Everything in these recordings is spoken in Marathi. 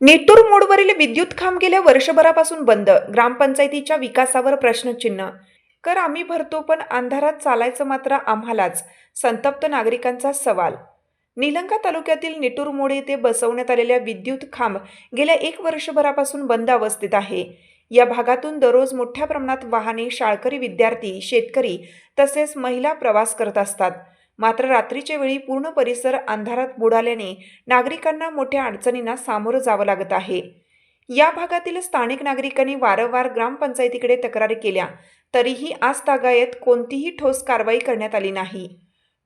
नेतूर मोडवरील विद्युत खांब गेल्या वर्षभरापासून बंद ग्रामपंचायतीच्या विकासावर प्रश्नचिन्ह. कर आम्ही भरतो पण अंधारात चालायचं मात्र आम्हालाच संतप्त नागरिकांचा सवाल. निलंगा तालुक्यातील निटूर मोड येथे बसवण्यात आलेल्या विद्युत खांब गेल्या एक वर्षभरापासून बंद अवस्थेत आहे. या भागातून दररोज मोठ्या प्रमाणात वाहने शाळकरी विद्यार्थी शेतकरी तसेच महिला प्रवास करत असतात. मात्र रात्रीच्या वेळी पूर्ण परिसर अंधारात बुडाल्याने नागरिकांना मोठ्या अडचणींना सामोरं जावं लागत आहे. या भागातील स्थानिक नागरिकांनी वारंवार ग्रामपंचायतीकडे तक्रारी केल्या तरीही आज तागायत कोणतीही ठोस कारवाई करण्यात आली नाही.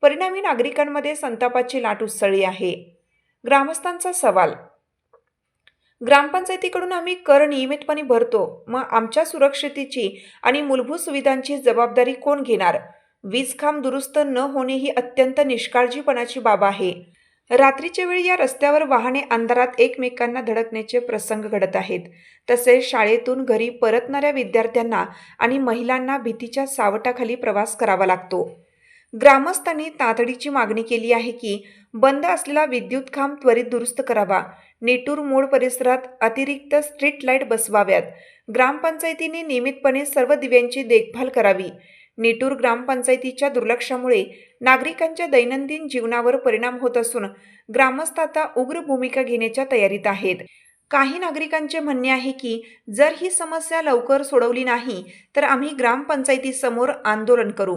परिणामी नागरिकांमध्ये संतापाची लाट उसळली आहे. ग्रामस्थांचा सवाल. ग्रामपंचायतीकडून आम्ही कर नियमितपणे भरतो मग आमच्या सुरक्षितेची आणि मूलभूत सुविधांची जबाबदारी कोण घेणार? वीज खांब दुरुस्त न होणे ही अत्यंत निष्काळजीपणाची बाब आहे. रात्रीच्या वेळी या रस्त्यावर वाहने अंधारात एकमेकांना धडकण्याचे प्रसंग घडत आहेत. तसेच शाळेतून घरी परतणाऱ्या विद्यार्थ्यांना आणि महिलांना भीतीच्या सावटाखाली प्रवास करावा लागतो. ग्रामस्थांनी तातडीची मागणी केली आहे की बंद असलेला विद्युत खांब त्वरित दुरुस्त करावा. नेटूर मोड परिसरात अतिरिक्त स्ट्रीट लाइट बसवाव्यात. ग्रामपंचायतीने नियमितपणे सर्व दिव्यांची देखभाल करावी. नेटूर ग्रामपंचायतीच्या दुर्लक्षामुळे नागरिकांच्या दैनंदिन जीवनावर परिणाम होत असून ग्रामस्थ आता उग्र भूमिका घेण्याच्या तयारीत आहेत. काही नागरिकांचे म्हणणे आहे की जर ही समस्या लवकर सोडवली नाही तर आम्ही ग्रामपंचायतीसमोर आंदोलन करू.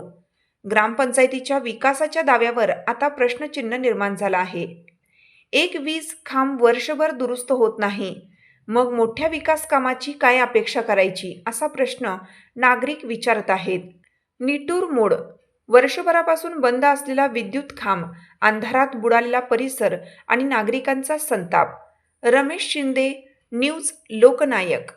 ग्रामपंचायतीच्या विकासाच्या दाव्यावर आता प्रश्नचिन्ह निर्माण झाला आहे. एक वीज खांब वर्षभर दुरुस्त होत नाही. मग मोठ्या विकास कामाची काय अपेक्षा करायची असा प्रश्न नागरिक विचारत आहेत. निटूर मोड. वर्षभरापासून बंद असलेला विद्युत खांब अंधारात बुडालेला परिसर आणि नागरिकांचा संताप. रमेश शिंदे न्यूज लोकनायक.